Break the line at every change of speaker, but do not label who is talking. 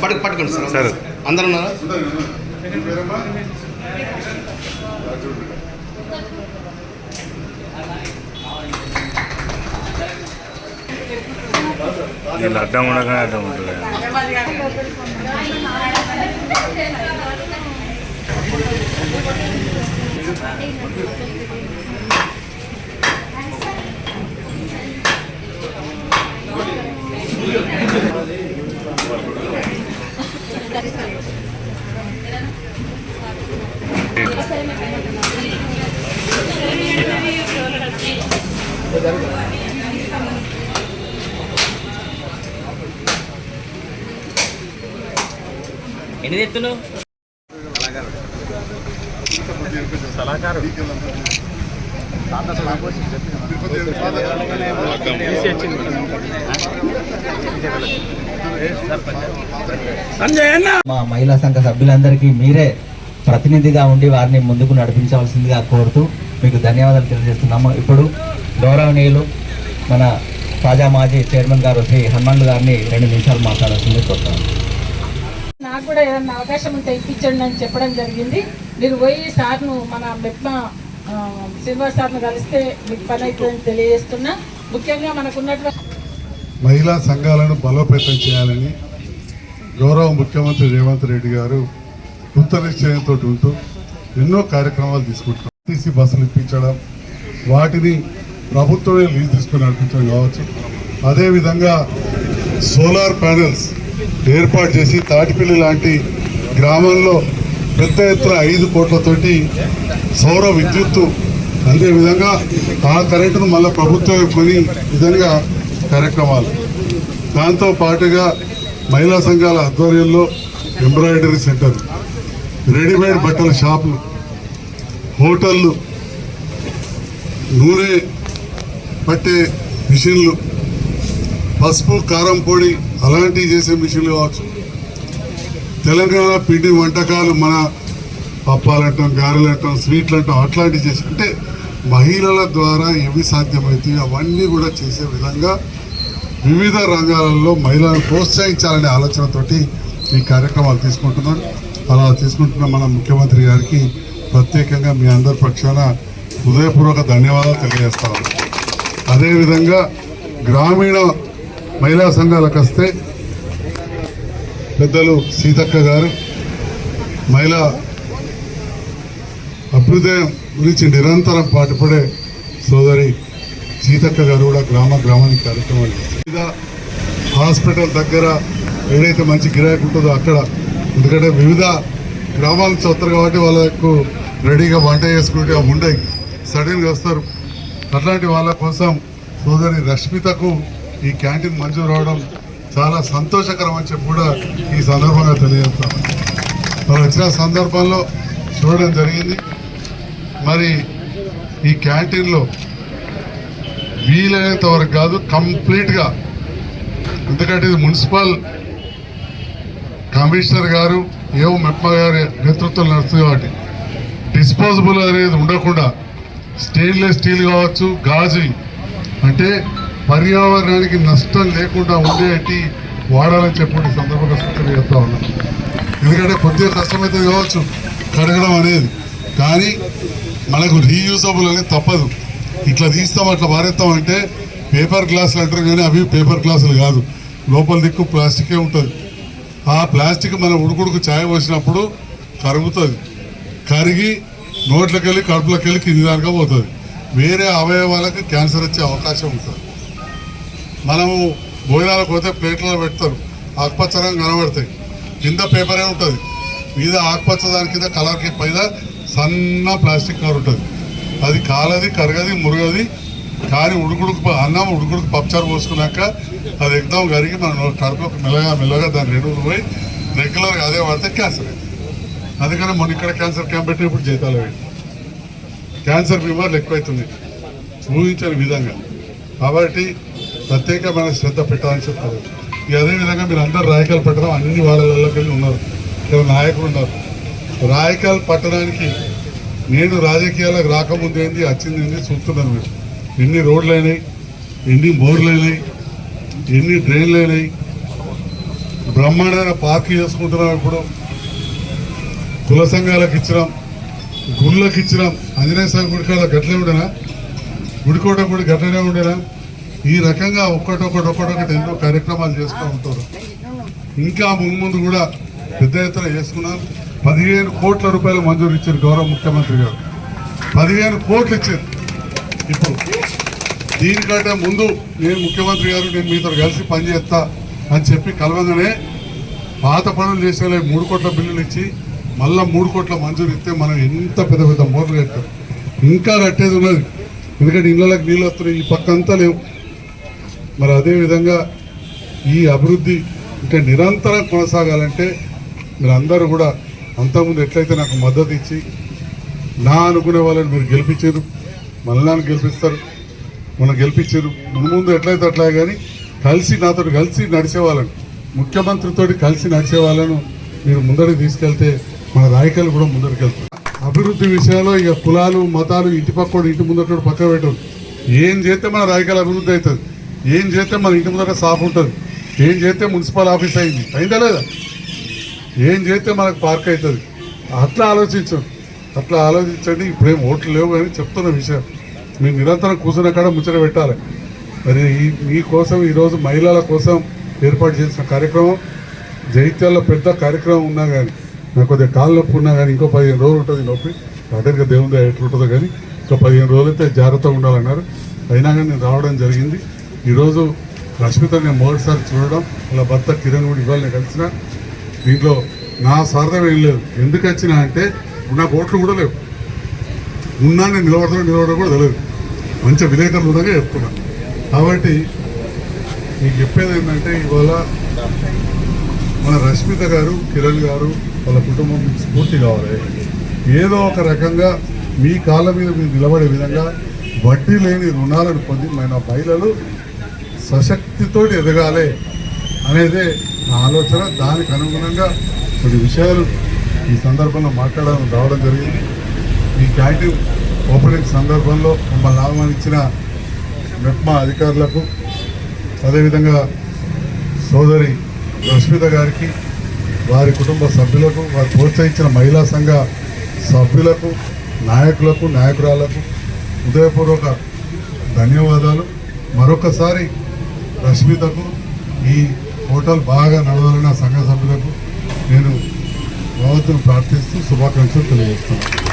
పట్టుకు పట్టుకోండి sir sir అందరు ఉన్నారా
వీళ్ళు అడ్డం ఉండగానే అడ్డం ఉంటుంది
ఎన్ని తెస్తున్నావు
మా మహిళా సంఘ సభ్యులందరికీ మీరే ప్రతినిధిగా ఉండి వారిని ముందుకు నడిపించవలసిందిగా కోరుతూ మీకు ధన్యవాదాలు తెలియజేస్తున్నాము. ఇప్పుడు గౌరవనీయులు మన తాజా మాజీ చైర్మన్ గారు శ్రీ హనుమంత్ గారిని రెండు నిమిషాలు మాట్లాడాల్సింది కోరుతాను
నాకు కూడా ఏదన్నా అవకాశం ఉంటే ఇప్పించండి అని చెప్పడం జరిగింది. మీరు పోయి సార్ను మన మెప్మ శ్రీనివాస్ సార్ను కలిస్తే మీకు పని అవుతుందని తెలియజేస్తున్నా. ముఖ్యంగా మనకున్నటువంటి
మహిళా సంఘాలను బలోపేతం చేయాలని గౌరవ ముఖ్యమంత్రి రేవంత్ రెడ్డి గారు కృత నిశ్చయంతో ఉంటూ ఎన్నో కార్యక్రమాలు తీసుకుంటున్నాం టీసీ బస్సులు ఇప్పించడం వాటిని ప్రభుత్వమే లీజ్ తీసుకుని నడిపించడం కావచ్చు. అదేవిధంగా సోలార్ ప్యానెల్స్ ఏర్పాటు చేసి తాటిపల్లి లాంటి గ్రామంలో పెద్ద ఎత్తున ఐదు కోట్లతోటి సౌర విద్యుత్తు అందే విధంగా ఆ కరెంటును మళ్ళీ ప్రభుత్వం కొని విధంగా కార్యక్రమాలు. దాంతో పాటుగా మహిళా సంఘాల ఆధ్వర్యంలో ఎంబ్రాయిడరీ సెంటర్ రెడీమేడ్ బట్టల షాపులు హోటళ్ళు నూనె పట్టే మిషన్లు పసుపు కారం పొడి అలాంటివి చేసే మిషన్లు కావచ్చు. తెలంగాణ పిండి వంటకాలు మన పప్పాలంటాం గారెలు అంటాం స్వీట్లు అంటాం అట్లాంటివి చేసి అంటే మహిళల ద్వారా ఏవి సాధ్యమవుతాయి అవన్నీ కూడా చేసే విధంగా వివిధ రంగాలలో మహిళలను ప్రోత్సహించాలనే ఆలోచనతోటి ఈ కార్యక్రమాలు తీసుకుంటున్నాం. అలా తీసుకుంటున్న మన ముఖ్యమంత్రి గారికి ప్రత్యేకంగా మీ అందరి పక్షాన హృదయపూర్వక ధన్యవాదాలు తెలియజేస్తాను అదేవిధంగా గ్రామీణ మహిళా సంఘాలకు వస్తే పెద్దలు సీతక్క గారు మహిళా అభ్యుదయం గురించి నిరంతరం పాటుపడే సోదరి సీతక్క గారు కూడా గ్రామ గ్రామానికి కార్యక్రమాలు చేస్తారు. హాస్పిటల్ దగ్గర ఏదైతే మంచి గిరాకీ ఉంటుందో అక్కడ ఎందుకంటే వివిధ గ్రామాల నుంచి వస్తారు కాబట్టి వాళ్ళకు రెడీగా వంట చేసుకుంటే అవి ఉండయి సడన్గా వస్తారు అట్లాంటి వాళ్ళ కోసం సోదరి రష్మితకు ఈ క్యాంటీన్ మంజూరు రావడం చాలా సంతోషకరం అని చెప్పి కూడా ఈ సందర్భంగా తెలియజేస్తాను మరి వచ్చిన సందర్భంలో చూడడం జరిగింది. మరి ఈ క్యాంటీన్లో వీలైనంత వరకు కాదు కంప్లీట్గా ఎందుకంటే ఇది మున్సిపల్ కమిషనర్ గారు ఏవో మెప్ప గారి నేతృత్వంలో నడుస్తుంది కాబట్టి డిస్పోజబుల్ అనేది ఉండకుండా స్టెయిన్లెస్ స్టీల్ కావచ్చు గాజు అంటే పర్యావరణానికి నష్టం లేకుండా ఉండేటి వాడాలని చెప్పి సందర్భంగా సూచన చేస్తా ఉన్నాం. ఎందుకంటే కొద్దిగా కష్టమైతే కావచ్చు కడగడం అనేది. కానీ మనకు రీయూజబుల్ అనేది తప్పదు. ఇట్లా తీస్తాం అట్లా మారేస్తాం అంటే పేపర్ గ్లాసులు అంటారు కానీ అవి పేపర్ గ్లాసులు కాదు. లోపల దిక్కు ప్లాస్టికే ఉంటుంది. ఆ ప్లాస్టిక్ మన ఉడుకుడుకు ఛాయ పోసినప్పుడు కరుగుతుంది. కరిగి నోట్లకెళ్ళి కడుపులోకి వెళ్ళి కింది దానిగా పోతుంది. వేరే అవయవాలకు క్యాన్సర్ వచ్చే అవకాశం ఉంటుంది. మనము భోజనాలకు పోతే ప్లేట్లలో పెడతారు. ఆకుపచ్చ రంగు కనబడతాయి. కింద పేపరే ఉంటుంది. మీద ఆకుపచ్చ దాని కింద కలర్కి పైన సన్న ప్లాస్టిక్ కవర్ ఉంటుంది. అది కాలది కరగది మురగది కానీ ఉడుకుడుకు అన్నం ఉడుకుడుకు పప్పుచారు పోసుకున్నాక అది ఎగ్దాం కరిగి మనం కడుపులోకి మెల్లగా మెల్లగా దాని రెండు పోయి రెగ్యులర్గా అదే వాడితే క్యాన్సర్ అయింది. అందుకని మొన్న ఇక్కడ క్యాన్సర్ క్యాంప్ పెట్టినప్పుడు జీతాలు క్యాన్సర్ బీమార్లు ఎక్కువైతుంది. ఊహించని విధంగా. కాబట్టి ప్రత్యేకమైన శ్రద్ధ పెట్టాలని చెప్తారు. ఇక అదేవిధంగా మీరు అందరు రాయకాలు పట్టడం అన్ని వాళ్ళకి వెళ్ళి ఉన్నారు. ఇక్కడ నాయకులు ఉన్నారు? రాయకాలు పట్టడానికి నేను రాజకీయాలకు రాకముందు ఏంది వచ్చింది ఏంది చూస్తున్నాను మీరు. ఎన్ని రోడ్లు అయినాయి ఎన్ని బోర్లు అయినాయి ఎన్ని డ్రైన్లు అయినాయి బ్రహ్మాండమైన పార్క్ చేసుకుంటున్నాం ఇప్పుడు. కుల సంఘాలకు ఇచ్చినాం గుళ్ళకి ఇచ్చినాం. ఆంజనేయ స్వామి గుడికాడ గట్లే ఉండేనా? గుడికోట కూడా గట్టనే ఉండేనా ఈ రకంగా ఒక్కటొక్కటి ఒక్కటొక్కటి ఎన్నో కార్యక్రమాలు చేస్తూ ఉంటారు. ఇంకా ముందు కూడా పెద్ద ఎత్తున చేసుకున్నాం. పదిహేను కోట్ల రూపాయలు మంజూరు ఇచ్చారు గౌరవ ముఖ్యమంత్రి గారు. పదిహేను కోట్లు ఇచ్చారు. ఇప్పుడు దీనికంటే ముందు నేను ముఖ్యమంత్రి గారు నేను మీతో కలిసి పనిచేస్తా అని చెప్పి కలవగానే పాత పనులు చేసేలా మూడు కోట్ల బిల్లులు ఇచ్చి మళ్ళీ మూడు కోట్ల మంజూరు ఇస్తే మనం ఎంత పెద్ద పెద్ద మోర్లు కట్టాం. ఇంకా కట్టేది ఉన్నది. ఎందుకంటే ఇళ్ళకి నీళ్ళు వస్తున్నాయి ఈ పక్క అంతా లేవు. మరి అదేవిధంగా ఈ అభివృద్ధి ఇంకా నిరంతరం కొనసాగాలంటే మీరు అందరూ కూడా అంతకుముందు ఎట్లయితే నాకు మద్దతు ఇచ్చి నా అనుకునే వాళ్ళని మీరు గెలిపించారు మళ్ళీ గెలిపిస్తారు మనం గెలిపించారు ముందు ముందు ఎట్లయితే అట్లా కానీ కలిసి నాతో కలిసి నడిచే వాళ్ళని ముఖ్యమంత్రితో కలిసి నడిచే వాళ్ళను మీరు ముందరికి తీసుకెళ్తే మన రాయకాలు కూడా ముందరికి వెళ్తారు. అభివృద్ధి విషయాల్లో ఇక కులాలు మతాలు ఇంటి పక్కడు ఇంటి ముందటోడు పక్క పెట్టరు. ఏం చేస్తే మన రాయకాల అభివృద్ధి అవుతుంది? ఏం చేస్తే మన ఇంటి ముందట సాఫ్ ఉంటుంది? ఏం చేస్తే మున్సిపల్ ఆఫీస్ అయింది? అయిందా లేదా? ఏం చేస్తే మనకు పార్క్ అవుతుంది? అట్లా ఆలోచించండి అట్లా ఆలోచించండి. ఇప్పుడేం ఓట్లు లేవు అని చెప్తున్న విషయం. మీరు నిరంతరం కూర్చున్న కాడ ముచ్చట పెట్టాలి. మరి ఈ మీకోసం ఈరోజు మహిళల కోసం ఏర్పాటు చేసిన కార్యక్రమం జైత్యాల్లో పెద్ద కార్యక్రమం ఉన్నా కానీ నాకు కొద్దిగా కాళ్ళు నొప్పి ఉన్నా కానీ ఇంకో పదిహేను రోజులు ఉంటుంది నొప్పి. అటెన్గా దేవుంది ఎట్లుంటుందో కానీ ఇంకో పదిహేను రోజులు అయితే జాగ్రత్తగా ఉండాలన్నారు. అయినా కానీ నేను రావడం జరిగింది. ఈరోజు రష్మిత నేను మొదటిసారి చూడడం అలా భర్త కిరణ్ కూడా ఇవాళ నేను కలిసిన. దీంట్లో నా సార్థం ఏం లేదు. ఎందుకు వచ్చినా అంటే నాకు ఓట్లు కూడా లేవు. ఉన్నా నేను నిలబడతాను నిలబడడం కూడా తెలియదు. మంచి విలేకరులు ఉండగా చెప్తున్నా. కాబట్టి మీకు చెప్పేది ఏంటంటే ఇవాళ మన రష్మిత గారు కిరణ్ గారు వాళ్ళ కుటుంబం స్ఫూర్తి కావాలి ఏదో ఒక రకంగా మీ కాళ్ళ మీద మీరు నిలబడే విధంగా వడ్డీ లేని రుణాలను పొంది మన మహిళలు సశక్తితో ఎదగాలి అనేదే నా ఆలోచన. దానికి అనుగుణంగా కొన్ని విషయాలు ఈ సందర్భంలో మాట్లాడడం రావడం జరిగింది. ఈ క్యాంటీన్ ఓపెనింగ్ సందర్భంలో మమ్మల్ని ఆహ్వానించిన మెప్మా అధికారులకు అదేవిధంగా సోదరి రష్మిత గారికి వారి కుటుంబ సభ్యులకు వారు ప్రోత్సహించిన మహిళా సంఘ సభ్యులకు నాయకులకు నాయకురాలకు హృదయపూర్వక ధన్యవాదాలు. మరొకసారి రష్మితకు ఈ హోటల్ బాగా నడవాలన్న సంఘ సభ్యులకు నేను భగవంతుని ప్రార్థిస్తూ శుభాకాంక్షలు తెలియజేస్తున్నాను.